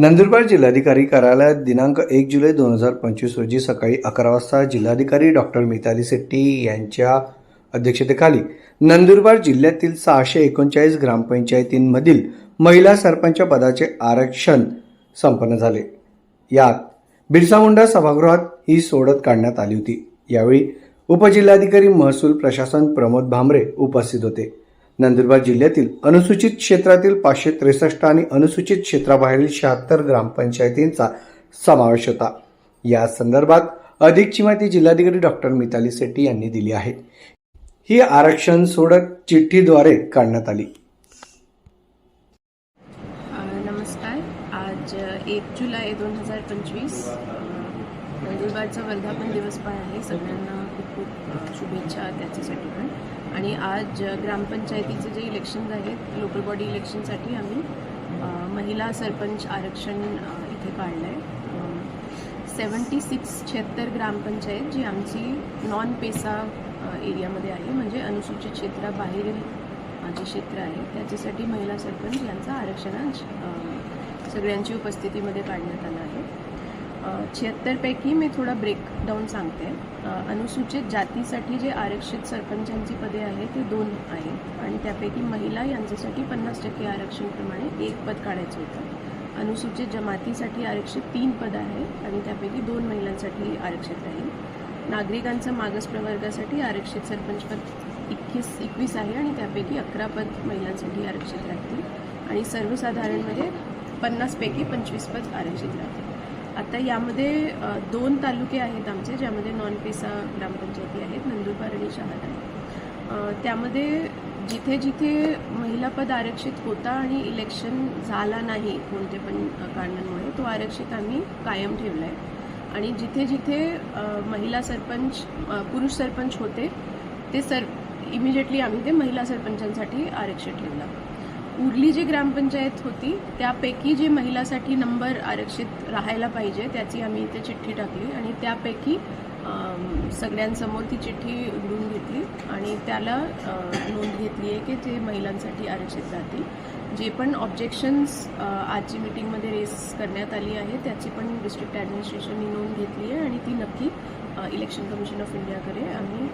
नंदुरबार जिल्हाधिकारी कार्यालयात दिनांक एक जुलै दोन हजार पंचवीस रोजी सकाळी अकरा वाजता जिल्हाधिकारी डॉक्टर मिताली शेट्टी यांच्या अध्यक्षतेखाली नंदुरबार जिल्ह्यातील सहाशे एकोणचाळीस ग्रामपंचायतींमधील महिला सरपंच पदाचे आरक्षण संपन्न झाले. यात बिरसा मुंडा सभागृहात ही सोडत काढण्यात आली होती. यावेळी उपजिल्हाधिकारी महसूल प्रशासन प्रमोद भांबरे उपस्थित होते. नंदुरबार जिल्ह्यातील अनुसूचित क्षेत्रातील पाचशे त्रेसष्ट आणि अनुसूचित क्षेत्राबाहेरील शहात्तर ग्रामपंचायतींचा समावेश होता. या संदर्भात अधिकची माहिती जिल्हाधिकारी डॉक्टर मिताली शेट्टी यांनी दिली आहे. ही आरक्षण सोडत चिठ्ठीद्वारे काढण्यात आली. नमस्कार. आज एक जुलै दोन हजार पंचवीस नंदुरबारचा वर्धापन दिवस पण आहे. सगळ्यांना खूप खूप शुभेच्छा त्याच्यासाठी पण. आणि आज ग्रामपंचायतीचे जे इलेक्शन्स आहेत लोकल बॉडी इलेक्शनसाठी आम्ही महिला सरपंच आरक्षण इथे काढलं आहे सेवन्टी सिक्स शहात्तर ग्रामपंचायत जी आमची नॉन पेसा एरियामध्ये आहे. म्हणजे अनुसूचित क्षेत्राबाहेरील जे क्षेत्र आहे त्याच्यासाठी महिला सरपंच यांचा आरक्षण आज सगळ्यांची उपस्थितीमध्ये काढण्यात आलं आहे. छिहत्तरपैकी मी थोडा ब्रेकडाऊन सांगते. अनुसूचित जातीसाठी जे आरक्षित सरपंचांची पदे आहेत ते दोन आहेत. आणि त्यापैकी महिला यांच्यासाठी पन्नास टक्के आरक्षणप्रमाणे एक पद काढायचं होतं. अनुसूचित जमातीसाठी आरक्षित तीन पद आहेत आणि त्यापैकी दोन महिलांसाठी आरक्षित राहील नागरिकांचं मागास प्रवर्गासाठी आरक्षित सरपंच पद एकवीस एकवीस आहे आणि त्यापैकी अकरा पद महिलांसाठी आरक्षित राहतील. आणि सर्वसाधारणमध्ये पन्नासपैकी पंचवीस पद आरक्षित राहतील. आता यामध्ये दोन तालुके आहेत आमचे ज्यामध्ये नॉन पेसा ग्रामपंचायती आहेत नंदुरबार आणि शहादा. आहे त्यामध्ये जिथे जिथे महिलापद आरक्षित होता आणि इलेक्शन झाला नाही कोणते पण कारणांमुळे तो आरक्षित आम्ही कायम ठेवला आहे आणि जिथे जिथे महिला सरपंच पुरुष सरपंच होते ते सर इमिजिएटली आम्ही ते महिला सरपंचांसाठी आरक्षित ठेवलं. उरली जी ग्रामपंचायत होती त्यापैकी जे महिलासाठी नंबर आरक्षित राहायला पाहिजे त्याची आम्ही इथे चिठ्ठी टाकली आणि त्यापैकी सगळ्यांसमोर ती चिठ्ठी उघडून घेतली आणि त्याला नोंद घेतली आहे की ते महिलांसाठी आरक्षित राहतील. जे पण ऑब्जेक्शन्स आजची मीटिंगमध्ये रेस करण्यात आली आहे त्याची पण डिस्ट्रिक्ट ॲडमिनिस्ट्रेशननी नोंद घेतली आहे आणि ती नक्की इलेक्शन कमिशन ऑफ इंडियाकडे आम्ही